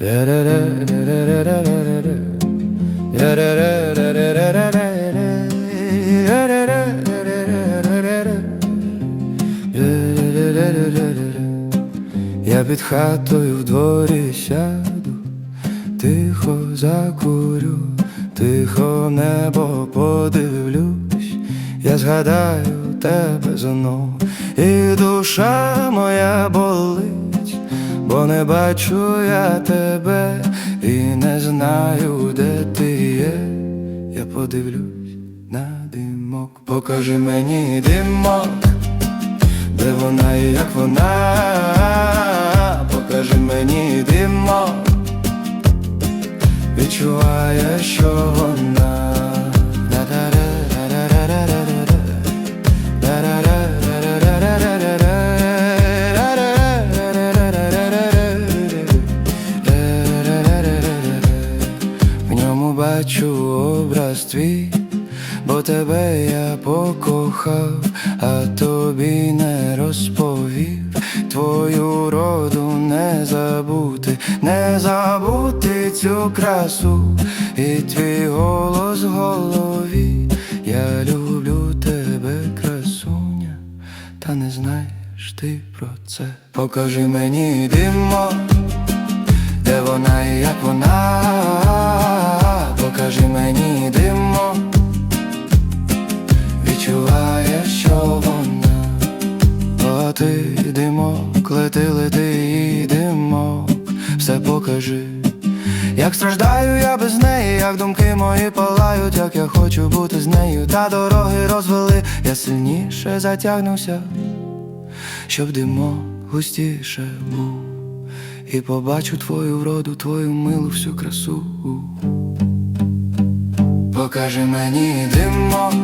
Я під хатою в дворі сяду, тихо закурю, тихо небо подивлюсь, я згадаю тебе знову, і душа моя болить, бо не бачу я тебе і не знаю, де ти є. Я подивлюсь на димок, покажи мені димок. Де вона і як вона, покажи мені димок, відчуває, що вона. Бачу образ твій, бо тебе я покохав, а тобі не розповів твою роду не забути, не забути цю красу і твій голос в голові. Я люблю тебе, красуня, та не знаєш ти про це. Покажи мені димок де вона і як вона, димок, лети, лети і димок, все покажи. Як страждаю я без неї, як думки мої палають, як я хочу бути з нею, та дороги розвели, я сильніше затягнуся, щоб димок густіше був. І побачу твою вроду, твою милу всю красу. Покажи мені димок,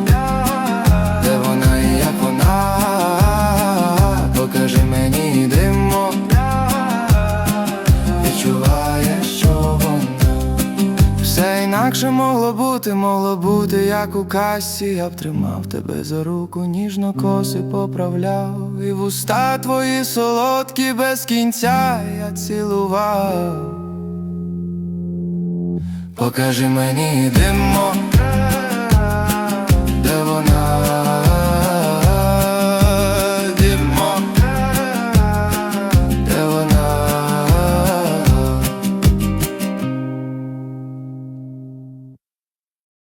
Все інакше могло бути, могло бути, як у касі. Я б тримав тебе за руку, ніжно коси поправляв, і в уста твої солодкі без кінця я цілував. Покажи мені димок,